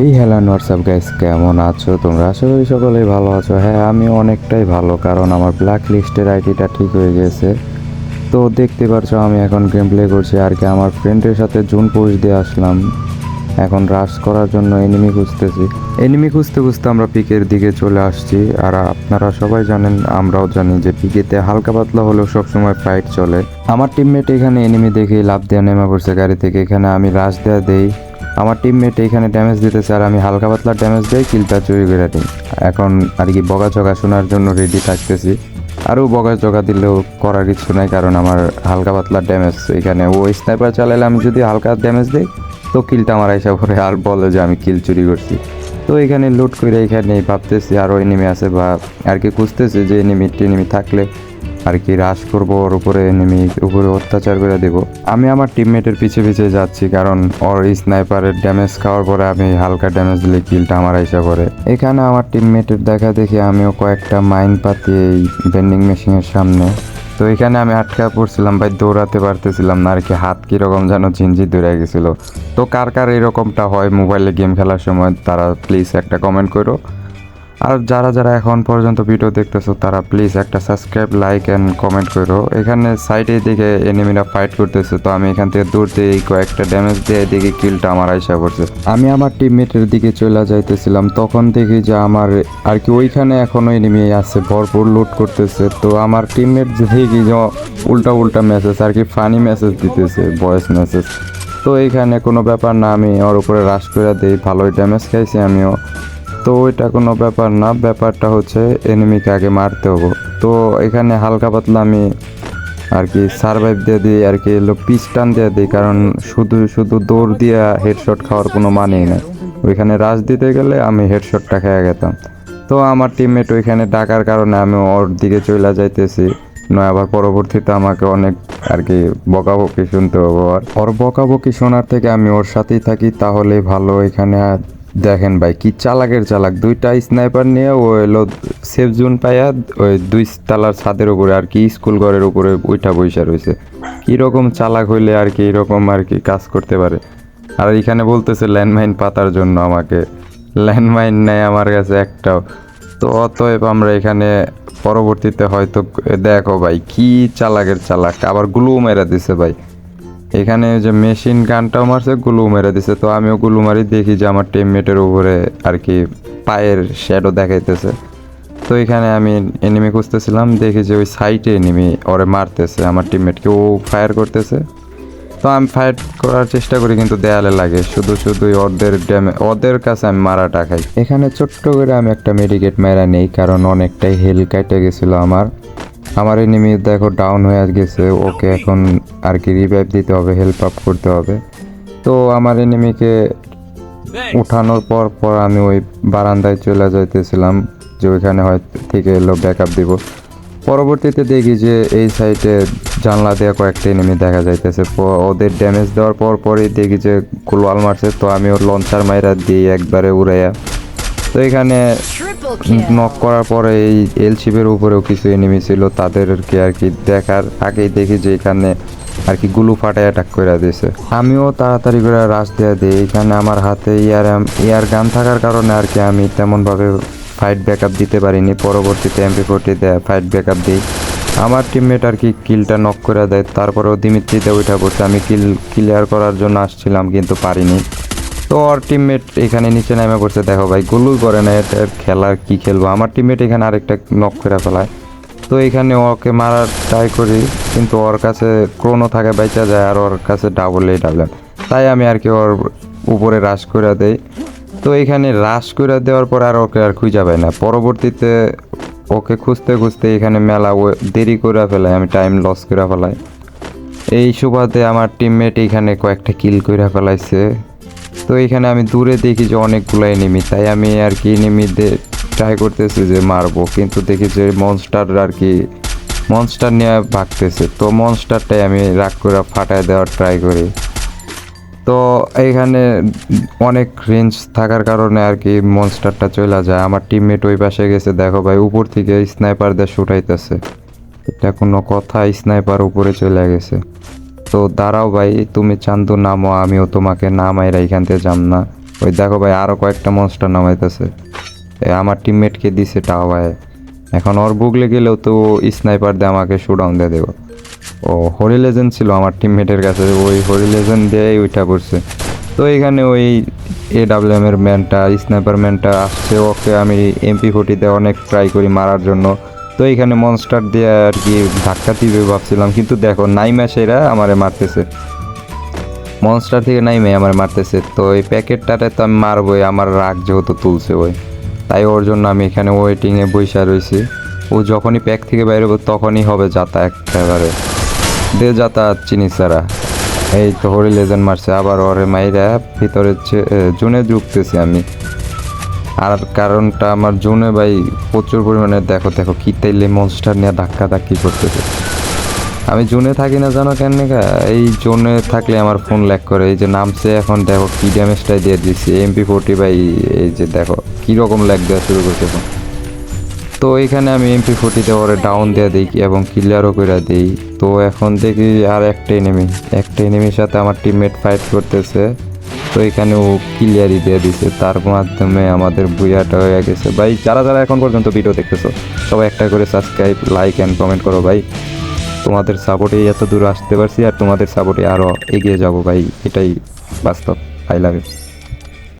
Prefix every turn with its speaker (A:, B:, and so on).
A: এই hello WhatsApp guys কেমন আছো তোমরা? আশা করি সকলেই ভালো আছো। হ্যাঁ আমি অনেকটাই ভালো, কারণ আমার ব্ল্যাক লিস্টের আইডিটা ঠিক হয়ে গেছে। তো দেখতে পারছ, আমি এখন গেম প্লে করছি। আর কি, আমার ফ্রেন্ডের সাথে জুন পোস্ট দিয়ে আসলাম। এখন রাশ করার জন্য এনিমি খুঁজতেছি। এনিমি খুঁজতে খুঁজতে আমরা পিকের দিকে চলে আসছি। আর আপনারা সবাই জানেন, আমরাও জানি যে পিকেতে হালকা পাতলা হলেও সবসময় ফাইট চলে। আমার টিমমেট এখানে এনিমি দেখে লাভ দেওয়া নেমে পড়ছে গাড়ি থেকে। এখানে আমি রাশ দেওয়া দেই। আমার টিমমেট এখানে ড্যামেজ দিতেছে আর আমি হালকা পাতলা ড্যামেজ দেই কিলটা চুরি করে দিই। এখন আর কি বগা চগা শোনার জন্য রেডি থাকতেছি। আরও বগা চগা দিলেও করার কিছু নাই কারণ আমার হালকা পাতলা ড্যামেজ এখানে। ও স্নাইপার চালাইলে আমি যদি হালকা ড্যামেজ দিই, তো কিলটা আমার এসে পরে আর বলে যে আমি কিল চুরি করছি। তো এখানে লুট করে এখানে ভাবতেছি আরও এনিমি আছে বা আর কি খুঁজতেছি যে এনিমি টেনিমি থাকলে আর কি রাশ করব ওর উপরে এনিমি উপরে অত্যাচার করে দেব। আমি আমার টিমমেটের পিছে পিছে যাচ্ছি কারণ ওর স্নাইপারের ড্যামেজ খাওয়ার পরে আমি হালকা ড্যামেজ দিলে কিলটা আমার আইসা পড়ে। এখানে আমার টিমমেটের দেখা দেখি আমিও কয়েকটা মাইন পাতি এই ভেন্ডিং মেশিনের সামনে। তো এখানে আমি আটকা পড়ছিলাম ভাই, দৌড়াতে পারতেছিলাম না আর কি, হাত কীরকম যেন ঝিনঝি দৌড়ে গেছিল। তো কার কার এরকমটা হয় মোবাইলে গেম খেলার সময়, তারা প্লিজ একটা কমেন্ট করো। আর যারা যারা এখন পর্যন্ত ভিডিও দেখতেছো, তারা প্লিজ একটা সাবস্ক্রাইব লাইক অ্যান্ড কমেন্ট করো। এখানে সাইডে দিকে এনিমিরা ফাইট করতেছে, তো আমি এখান থেকে দূর দিয়ে কয়েকটা ড্যামেজ দিয়ে দেখি কিলটা আমার আইসা পড়ছে। আমি আমার টিমমেটের দিকে চলে যাইতেছিলাম, তখন দেখি যে আমার আর কি ওইখানে এখনও এনিমি আছে, ভরপুর লুট করতেছে। তো আমার টিমমেট দেখি যে উল্টা উল্টা মেসেজ আর কি ফানি মেসেজ দিতেছে ভয়েস মেসেজ তো এইখানে কোনো ব্যাপার না, আমি ওর উপরে রাশ করে দিই, ভালোই ড্যামেজ খাইছি, আমিও তো ওইটা কোনো ব্যাপার না, ব্যাপারটা হচ্ছে এনিমিকে আগে মারতে হব। তো এখানে হালকা পাতলা আমি আর কি সারভাইভ দিয়ে দিই, আর কি পিচ টান দিয়ে দিই, কারণ শুধু শুধু দৌড় দিয়ে হেডশট খাওয়ার কোনো মানেই নাই। ওইখানে রাশ দিতে গেলে আমি হেডশটটা খেয়ে গেতাম। তো আমার টিমমেট ওইখানে ডাকার কারণে আমি ওর দিকে চলে যাইতেছি, নয় আবার পরবর্তীতে আমাকে অনেক আর কি বকাবকি শুনতে হবে। আর ওর বকাবকি শোনার থেকে আমি ওর সাথেই থাকি, তাহলেই ভালো। এখানে দেখেন ভাই, কি চালাকের চালাক। দুইটা স্নাইপার নিয়ে ও এলো সেফ জোন পাইয়া ওই দুই তালার ছাদের উপরে আর কি স্কুল ঘরের উপরে উইঠা বৈশা রয়েছে কীরকম চালাক হইলে আর কি, এরকম আর কি কাজ করতে পারে। আর এখানে বলতেছে ল্যান্ডমাইন পাতার জন্য আমাকে। ল্যান্ডমাইন নেই আমার কাছে একটাও। তো অতএব আমরা এখানে পরবর্তীতে হয়তো দেখো ভাই, কি চালাকের চালাক। আবার গ্লু মেরা দিছে ভাই। এখানে যে মেশিন গানটাও মারছে, গুলু মেরে দিছে। তো আমিও গুলু মারি, দেখি যে আমার টিমমেটের উপরে আর কি পায়ের শ্যাডো দেখাইতেছে। তো এখানে আমি এনিমি খুঁজতেছিলাম, দেখি যে ওই সাইটে এনিমি ওরে মারতেছে, আমার টিমমেটকে ও ফায়ার করতেছে। তো আমি ফাইট করার চেষ্টা করি, কিন্তু দেয়ালে লাগে। শুধু শুধুই ওদের ড্যামে ওদের কাছে আমি মারাটা খাই। এখানে ছোট্ট করে আমি একটা মেডিকেট মেরা নেই, কারণ অনেকটাই হেল কেটে গেছিল আমার। আমার এই এনিমি দেখো ডাউন হয়ে গেছে ওকে এখন আর কি রিভাইভ দিতে হবে হেল্প আপ করতে হবে। তো আমার এনিমিকে উঠানোর পর পর আমি ওই বারান্দায় চলে যাইতেছিলাম যে ওইখানে হয় থেকে এলো ব্যাক আপ দিব। পরবর্তীতে দেখি যে এই সাইডে জানলা দেওয়া কয়েকটা এনিমি দেখা যাইতেছে ওদের ড্যামেজ দেওয়ার পর পরই দেখি যে কুলওয়াল মারছে তো আমি ওর লঞ্চার মাইরা দিই একবারে উড়াইয়া। তো এখানে. নক করার পরে এই এল শিপের উপরেও কিছু এনিমি ছিল, তাদেরকে আর কি দেখার আগেই দেখি যে এখানে আর কি গুলু ফাটায় অ্যাটাক করে দিয়েছে। আমিও তাড়াতাড়ি করে রাশ দিয়ে দিই, এখানে আমার হাতে ইয়ার ইয়ার গান থাকার কারণে আর কি আমি তেমনভাবে ফাইট ব্যাকআপ দিতে পারিনি, পরবর্তীতে এমপি ফোর্টি দেয় ফাইট ব্যাকআপ দিই। আমার টিমমেট আর কি কিলটা নক করে দেয়, তারপরেও দিমিত্রিতে ওইটা পড়ছে, আমি কিল ক্লিয়ার করার জন্য আসছিলাম কিন্তু পারিনি। তো ওর টিমমেট এখানে নিচে নেমে পড়ছে। দেখো ভাই গুলুই করে না এটা খেলার কি খেলব? আমার টিমমেট এখানে আরেকটা নক করে ফেলায়। তো এখানে ওকে মারার ট্রাই করি, কিন্তু ওর কাছে ক্রোনো থাকে, বেঁচা যায়, আর ওর কাছে ডাবল এই ডাবল তাই আমি আর কি ওর উপরে রাশ করে দেই। তো এখানে রাশ করে দেওয়ার পর আর ওকে আর খুঁজে পাই না। পরবর্তীতে ওকে খুঁজতে খুঁজতে এখানে মেলা দেরি করে ফেলাই আমি টাইম লস করে ফেলাই। এই সুবাদে আমার টিমমেট এখানে কয়েকটা কিল করে ফেলাইছে। তো এখানে আমি দূরে দেখি যে অনেকগুলো এনিমি তাই আমি আর কি এনিমিদের ট্রাই করতেছি যে মারবো। কিন্তু দেখি যে মনস্টার আর কি মনস্টার নিয়ে ভাগতেছে। তো মনস্টারটাই আমি রাগ করে ফাটায় দেওয়ার ট্রাই করি। তো এইখানে অনেক রেঞ্জ থাকার কারণে আর কি মনস্টারটা চলে যায়। আমার টিমমেট ওই পাশে গেছে। দেখো ভাই, উপর থেকে স্নাইপার দিয়ে শুটাইতেছে এটা কোনো কথা স্নাইপার উপরে চলে গেছে। তো দাঁড়াও ভাই, তুমি চান্দু নামো, আমিও তোমাকে নামাইরা এখান থেকে যাম না। ওই দেখো ভাই আরও কয়েকটা মনস্টার নামাইতেছে। আমার টিমমেটকে দিছে টাও ভাই। এখন ওর বুগলে গেলেও তো স্নাইপার দিয়ে আমাকে শুডাউন দিয়ে দেবো। ও হরি লেজেন্ড ছিল আমার টিমমেটের কাছে, ওই হরি লেজেন্ড দিয়েই ওইটা করছে। তো এখানে ওই এ ডাব্লিউএম এর ম্যানটা স্নাইপার ম্যানটা আসছে, ওকে আমি এমপি ফোর্টিতে অনেক ট্রাই করি মারার জন্য। তো এখানে মনস্টার দিয়ে আর কি ধাক্কা দিবে ভাবছিলাম, কিন্তু দেখো নাইমা সেরা আমারে মারতেছে। মনস্টার থেকে নাইমে আমার মারতেছে, তো এই প্যাকেটটাতে তো আমি মারবোই, আমার রাগ যেহেতু তুলছে ওই। তাই ওর জন্য আমি এখানে ওয়েটিংয়ে বৈশা রয়েছি ও যখনই প্যাক থেকে বাইরে হবে, তখনই হবে যাতায়াত একেবারে। দে যাতা চিনি সারা এই তো হরি লেজেন্ড মারছে, আবার ওরে মাইরা ভিতরে জুনে ঢুকতেছি আমি। আর কারণটা আমার জুনে ভাই প্রচুর পরিমাণে দেখো দেখো কি তাইলে মনস্টার নিয়ে ধাক্কা ধাক্কি করতেছে। আমি জোনে থাকি না জানো কেন? এই জোনে থাকলে আমার ফোন ল্যাক করে। এই যে নামছে এখন দেখো কি ড্যামেজটাই দিয়ে দিচ্ছি এমপি ফোর্টি বাই এই যে দেখো কীরকম ল্যাক দেওয়া শুরু করছে এখন। তো এখানে আমি এমপি ফোর্টিতে ওরে ডাউন দিয়ে দিই এবং ক্লিয়ারও করে দিই। তো এখন দেখি আর একটা এনিমি একটা এনিমির সাথে আমার টিমমেট ফাইট করতেছে। তো এখানে ও ক্লিয়ারই দিয়ে দিছে। তার মাধ্যমে আমাদের বুয়াটা হয়ে গেছে। ভাই, যারা যারা এখন পর্যন্ত ভিডিও দেখতেছো, সবাই একটা করে সাবস্ক্রাইব লাইক অ্যান্ড কমেন্ট করো ভাই। তোমাদের সাপোর্টে এত দূর আসতে পারছি আর তোমাদের সাপোর্টে আরও এগিয়ে যাব ভাই। এটাই বাস্তব। I love you